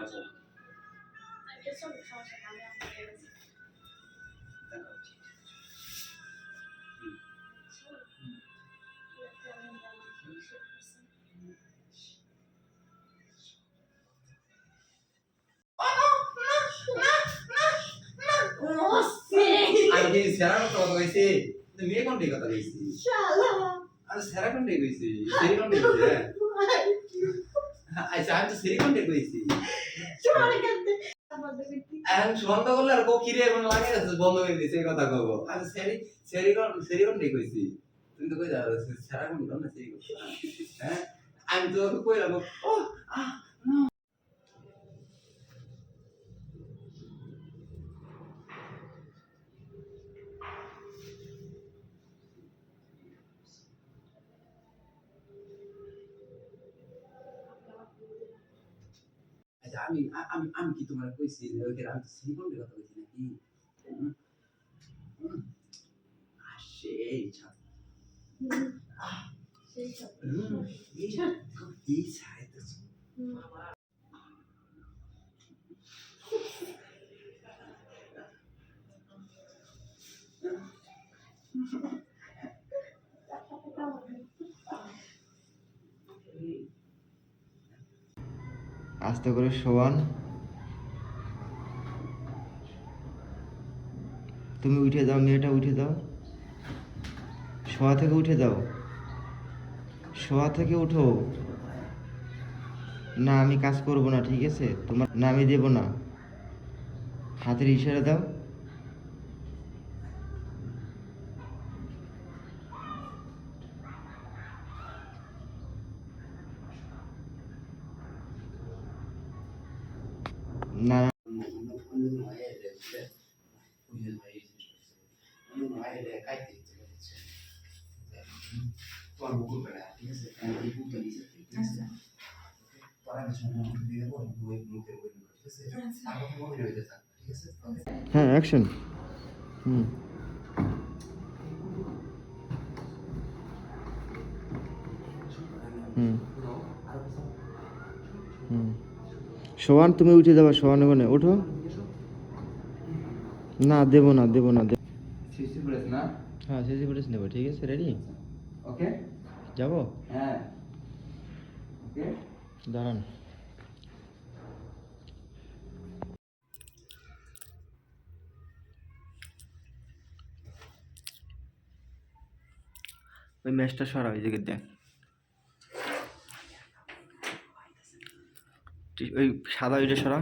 আচ্ছা সেরার কথা কইছি? মেয়ে কোনটি কথা কইছি? আরে সেরা কোনটি কইছি? সেরি কোনটি কইছি? আচ্ছা আমি তো সেরি কোনটি কইছি এখন বন্ধ করলে আর কিরে এমন লাগে বন্ধ করে দিছে এই কথা কব। আমি সেরি সেরি সেরি কোনটি কইছি তুমি তো কই যাও সেরা কোনটি না সেরি হ্যাঁ আমি তো কইলাম ও আহ আমি আমি আমি কি তোমার কইছি যে ওই আমি সেরি কোনটি কথা কইছি নাকি? এই এই আস্তে করে শোয়ান। তুমি উঠে যাও, মেয়েটা উঠে যাও। শোয়া থেকে উঠে যাও। শোয়া থেকে উঠো। না, আমি কাজ করব না, ঠিক আছে? তোমার না, আমি দেবো না। হাতের ইশারা দাও না না তোমার বুকুর বেড়া ঠিক আছে এই বুকটা নিচে ঠিক আছে পরে আমি শুনে দিয়ে দেবো মুখে মুখে ঠিক আছে তারপর আছে হ্যাঁ অ্যাকশন হুম। হুম। হুম। সোহান তুমি উঠে যাবে সোহান ওখানে ওঠো। না দেবো না দেবো না দেব। হ্যাঁ সিসি ফুটেজ নেব ঠিক আছে? রেডি? ওকে। যাব? হ্যাঁ। দাঁড়ান। ওই ম্যাচটা সরা ওই দিকে দেখ। ওই সাদা ওইটা সরা?